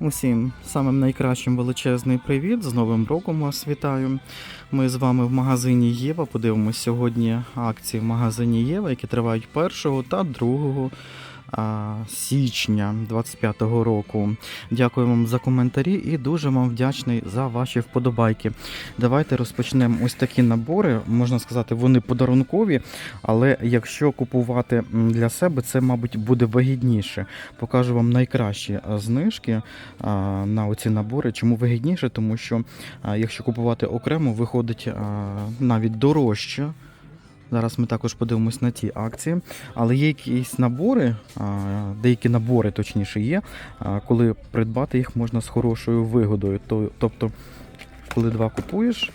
Усім самим найкращим величезний привіт. З Новим роком вас вітаю. Ми з вами в магазині Єва. Подивимось сьогодні акції в магазині Єва, які тривають 1 та 2 а, січня 25-го року. Дякую вам за коментарі і дуже вам вдячний за ваші вподобайки. Давайте розпочнемо ось такі набори. Можна сказати, вони подарункові, але якщо купувати для себе, це, мабуть, буде вигідніше. Покажу вам найкращі знижки на оці набори. Чому вигідніше? Тому що якщо купувати окремо, виходить навіть дорожче. Зараз ми також подивимось на ті акції. Але є якісь набори, деякі набори точніше є, коли придбати їх можна з хорошою вигодою. Тобто, коли два купуєш,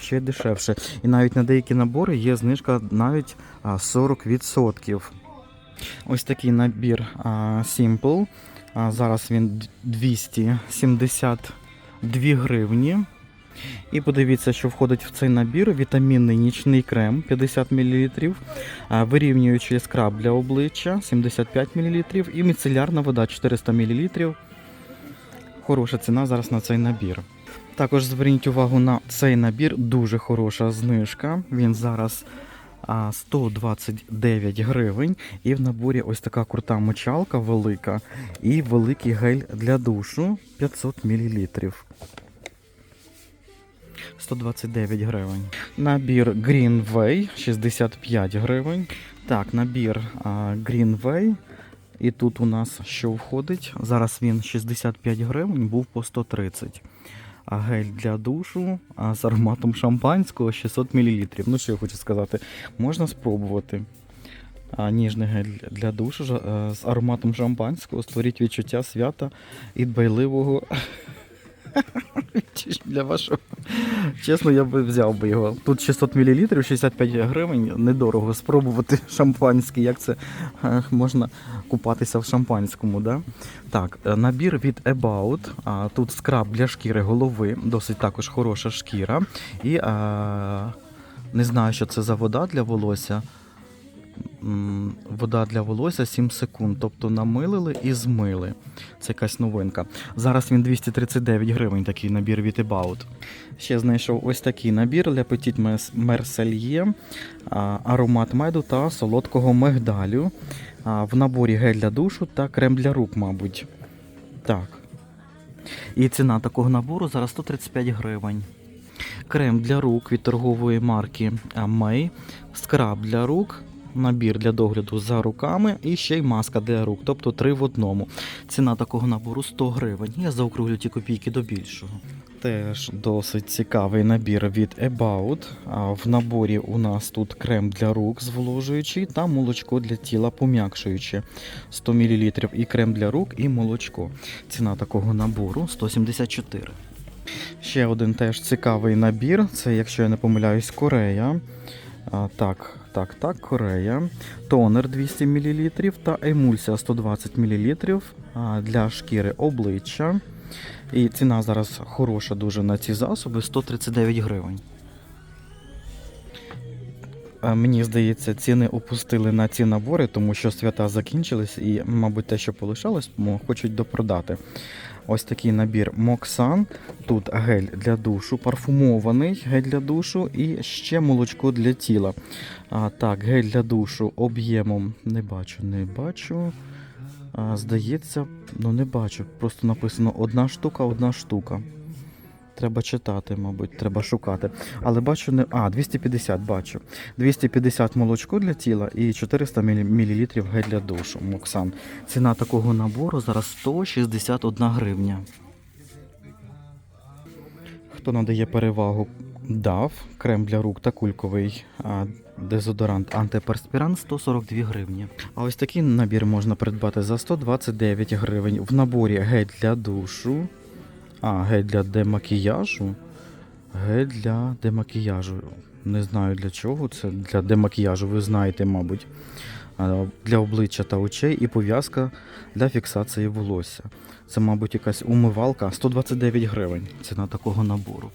ще дешевше. І навіть на деякі набори є знижка навіть 40%. Ось такий набір Simple. Зараз він 272 гривні. І подивіться, що входить в цей набір: вітамінний нічний крем 50 мл, вирівнюючий скраб для обличчя 75 мл і міцелярна вода 400 мл. Хороша ціна зараз на цей набір. Також зверніть увагу на цей набір, дуже хороша знижка. Він зараз 129 гривень. І в наборі ось така крута мочалка велика і великий гель для душу 500 мл. 129 гривень. Набір Greenway 65 гривень. Так, набір Greenway. І тут у нас що входить? Зараз він 65 гривень, був по 130. А гель для душу а, з ароматом шампанського 600 мл. Ну, що я хочу сказати, можна спробувати. А, ніжний гель для душу з ароматом шампанського створіть відчуття свята і дбайливого для вашого. Чесно, я би взяв би його. Тут 600 мл, 65 гривень. Недорого спробувати шампанське. Як це можна купатися в шампанському, да? Так, е, набір від About. Тут скраб для шкіри голови, досить також хороша шкіра. І не знаю, що це за вода для волосся. Вода для волосся 7 секунд. Тобто намилили і змили. Це якась новинка. Зараз він 239 гривень, такий набір від About. Ще знайшов ось такий набір для Petit Mercelier, аромат меду та солодкого мигдалю. В наборі гель для душу та крем для рук, мабуть. Так. І ціна такого набору зараз 135 гривень. Крем для рук від торгової марки May, скраб для рук, набір для догляду за руками і ще й маска для рук, тобто три в одному. Ціна такого набору 100 гривень. Я заокруглю ті копійки до більшого. Теж досить цікавий набір від About. В наборі у нас тут крем для рук зволожуючий та молочко для тіла пом'якшуюче 100 мл. І крем для рук, і молочко. Ціна такого набору 174. Ще один теж цікавий набір. Це, якщо я не помиляюсь, Корея. Так, так, так, Корея. Тонер 200 мл та емульсія 120 мл для шкіри обличчя. І ціна зараз хороша дуже на ці засоби 139 гривень. Мені здається, ціни опустили на ці набори, тому що свята закінчились і, мабуть, те, що полишалось, хочуть допродати. Ось такий набір Моксан. Тут гель для душу, парфумований гель для душу і ще молочко для тіла. А, так, гель для душу об'ємом не бачу, не бачу. А, здається, ну не бачу. Просто написано одна штука, одна штука. Треба читати, мабуть, треба шукати. Але бачу не. А, 250 бачу. 250 молочко для тіла і 400 мл гель для душу. Моксан. Ціна такого набору зараз 161 гривня. Хто надає перевагу DAV, крем для рук та кульковий дезодорант антиперспірант 142 гривні. А ось такий набір можна придбати за 129 гривень. В наборі гель для душу. А, гель для демакіяжу. Гель для демакіяжу. Не знаю для чого це. Для демакіяжу, ви знаєте, мабуть. Для обличчя та очей і пов'язка для фіксації волосся. Це, мабуть, якась умивалка. 129 гривень. Ціна такого набору.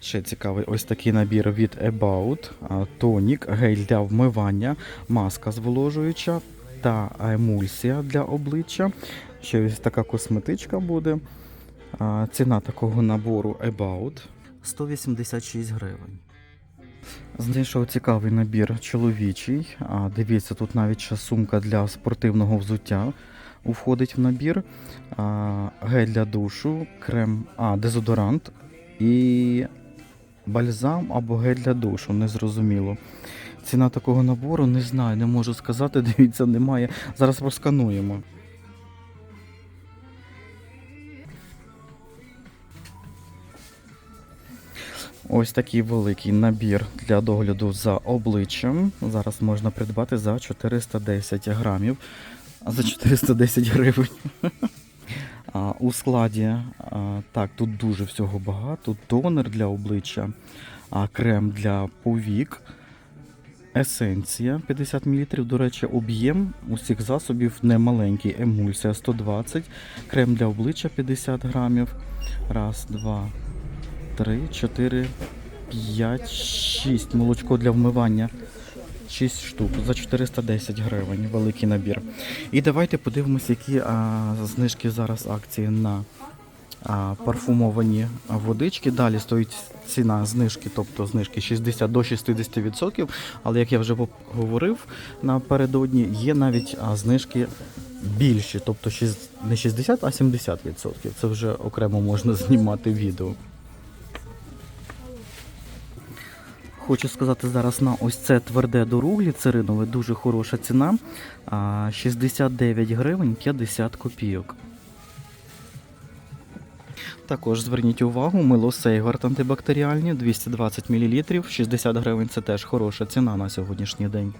Ще цікавий ось такий набір від About. Тонік, гель для вмивання, маска зволожуюча та емульсія для обличчя. Ще ось така косметичка буде. Ціна такого набору About 186 гривень. Знайшов цікавий набір чоловічий. А, дивіться, тут навіть ще сумка для спортивного взуття входить в набір. А, гель для душу, крем, а, дезодорант і бальзам або гель для душу, незрозуміло. Ціна такого набору не знаю, не можу сказати. Дивіться, немає. Зараз проскануємо. Ось такий великий набір для догляду за обличчям. Зараз можна придбати за 410 грамів, за 410 гривень. У складі так, тут дуже всього багато. Тонер для обличчя, а, крем для повік, есенція 50 мл. До речі, об'єм усіх засобів не маленький. Емульсія 120, крем для обличчя 50 грамів. Раз, два, три, чотири, п'ять, шість. Молочко для вмивання. 6 штук за 410 гривень. Великий набір. І давайте подивимося, які а, знижки зараз акції на а, парфумовані водички. Далі стоїть ціна знижки, тобто знижки 60 до 60%. Але як я вже говорив напередодні, є навіть а, знижки більші, тобто не 60, а 70%. Це вже окремо можна знімати відео. Хочу сказати зараз на ось це тверде доруглі циринове, дуже хороша ціна. 69 гривень 50 копійок. Також зверніть увагу, мило Сейгард антибактеріальні 220 мл, 60 гривень це теж хороша ціна на сьогоднішній день.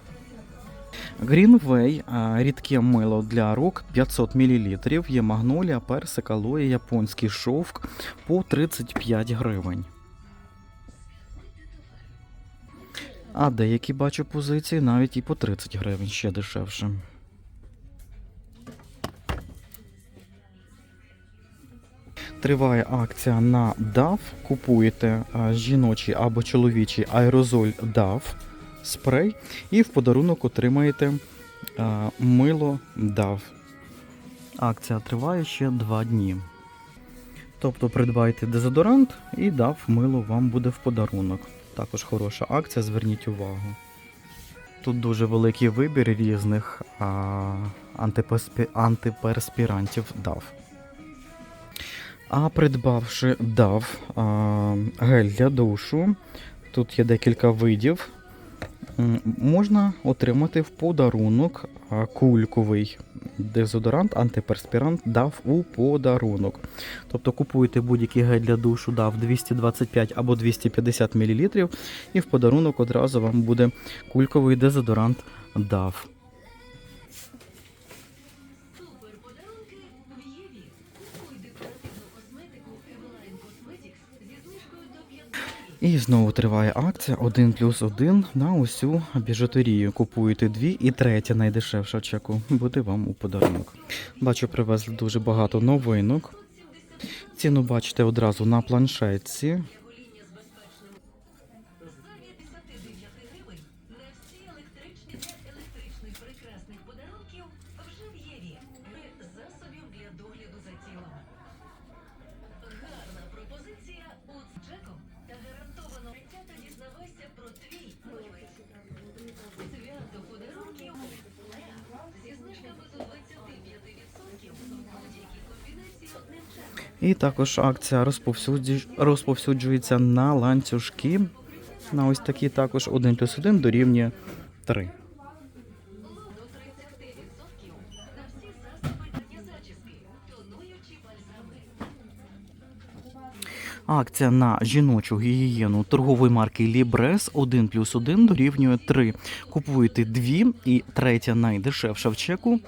Greenway, рідке мило для рук 500 мл, є магнолія, персик, алоє, японський шовк по 35 гривень. А деякі бачу позиції навіть і по 30 гривень ще дешевше. Триває акція на DAF. Купуєте жіночий або чоловічий аерозоль DAF спрей і в подарунок отримаєте мило DAF. Акція триває ще 2 дні. Тобто придбайте дезодорант і DAF мило вам буде в подарунок. Також хороша акція, зверніть увагу. Тут дуже великий вибір різних а, антипеспі- антиперспірантів DAF. А придбавши а, гель для душу, тут є декілька видів. Можна отримати в подарунок кульковий дезодорант, антиперспірант дав у подарунок. Тобто купуєте будь-який гель для душу дав 225 або 250 мл, і в подарунок одразу вам буде кульковий дезодорант DAF. І знову триває акція 1 плюс 1 на усю біжутерію. Купуєте дві і третя найдешевша чеку буде вам у подарунок. Бачу, привезли дуже багато новинок. Ціну бачите одразу на планшетці. І також акція розповсюджу- розповсюджується на ланцюжки. На ось такі також 1 плюс 1 дорівнює 3. До 30% на всі засоби для зачіски, тонуючі бальзами. Акція на жіночу гігієну торгової марки Libres 1 плюс 1 дорівнює 3. Купуєте дві і третя найдешевша в чеку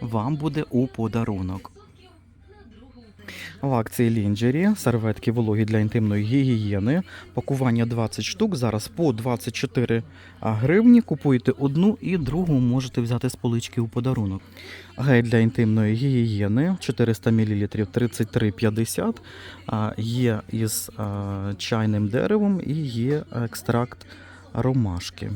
вам буде у подарунок. В акції Лінджері серветки вологі для інтимної гігієни. Пакування 20 штук. Зараз по 24 гривні. Купуєте одну і другу можете взяти з полички у подарунок. Гель для інтимної гігієни 400 мл 33,50. А, Є із чайним деревом і є екстракт ромашки.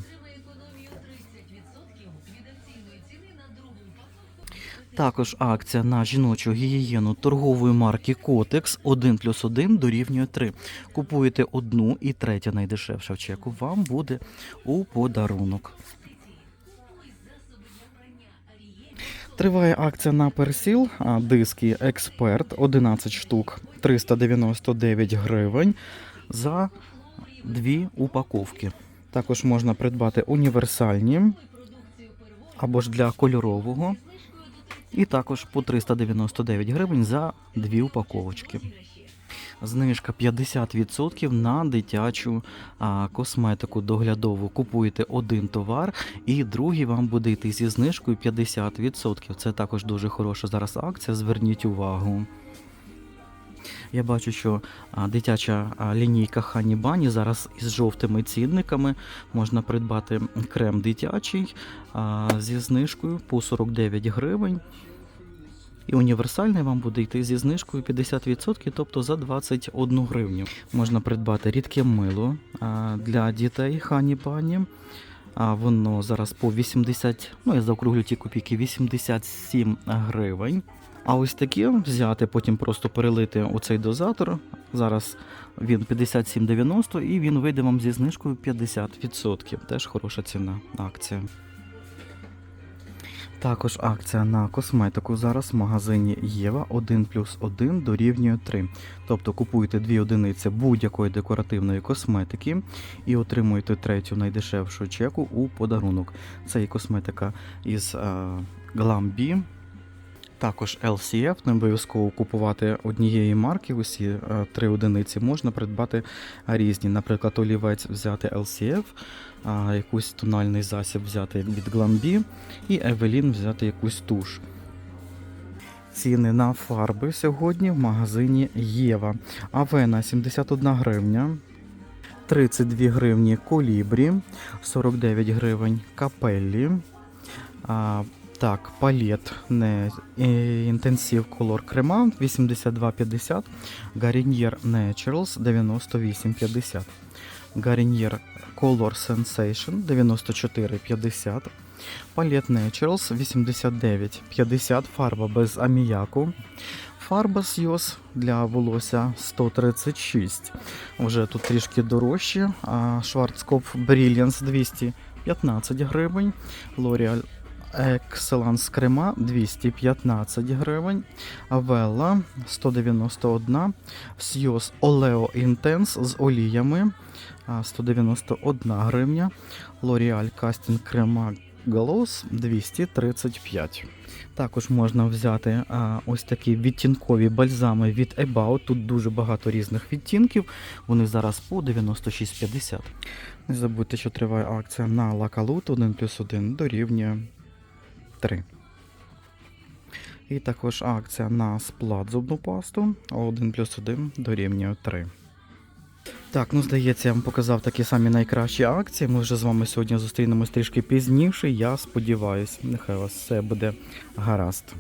Також акція на жіночу гігієну торгової марки Котекс 1 плюс 1 дорівнює 3. Купуєте одну і третя найдешевша в чеку вам буде у подарунок. Триває акція на персіл, диски Експерт 11 штук 399 гривень за дві упаковки. Також можна придбати універсальні або ж для кольорового. І також по 399 гривень за дві упаковочки. Знижка 50% на дитячу а, косметику доглядову. Купуєте один товар, і другий вам буде йти зі знижкою 50%. Це також дуже хороша зараз акція. Зверніть увагу. Я бачу, що дитяча лінійка Хані Бані зараз із жовтими цінниками можна придбати крем дитячий зі знижкою по 49 гривень. І універсальний вам буде йти зі знижкою 50%, тобто за 21 гривню. Можна придбати рідке мило для дітей Хані Бані. Воно зараз по 80, ну я заокруглю ті копійки, 87 гривень. А ось таке взяти, потім просто перелити у цей дозатор. Зараз він 57,90 і він вийде вам зі знижкою 50%. Теж хороша ціна акція. Також акція на косметику зараз в магазині Єва 1 плюс 1 дорівнює 3. Тобто купуєте дві одиниці будь-якої декоративної косметики і отримуєте третю найдешевшу чеку у подарунок. Це і косметика із е, Glam-B, також LCF, не обов'язково купувати однієї марки, усі е, три одиниці можна придбати різні. Наприклад, олівець взяти LCF, якийсь тональний засіб взяти від Glam-B і Evelyn взяти якусь туш. Ціни на фарби сьогодні в магазині Єва. Авена 71 гривня. 32 гривні колібрі, 49 гривень капеллі. Так, палет не е, інтенсив колор крема 82,50, Garnier Naturals 98,50, Garnier Color Sensation 94,50, палет Naturals 89,50, фарба без аміяку. Фарба Сйоз для волосся 136. Вже тут трішки а Schwarzkopf Brilliance 215 гривень. L'Oreal Excellence крема 215 гривень, Авелла 191, Сйоз Олео Intense з оліями 191 гривня, L'Oreal Casting крема Gloss 235. Також можна взяти а, ось такі відтінкові бальзами від About. Тут дуже багато різних відтінків. Вони зараз по 96,50. Не забудьте, що триває акція на Лакалут 1 плюс 1 дорівнює 3. І також акція на сплат зубну пасту 1 плюс 1 дорівнює 3. Так, ну здається, я вам показав такі самі найкращі акції. Ми вже з вами сьогодні зустрінемось трішки пізніше. Я сподіваюся, нехай у вас все буде гаразд.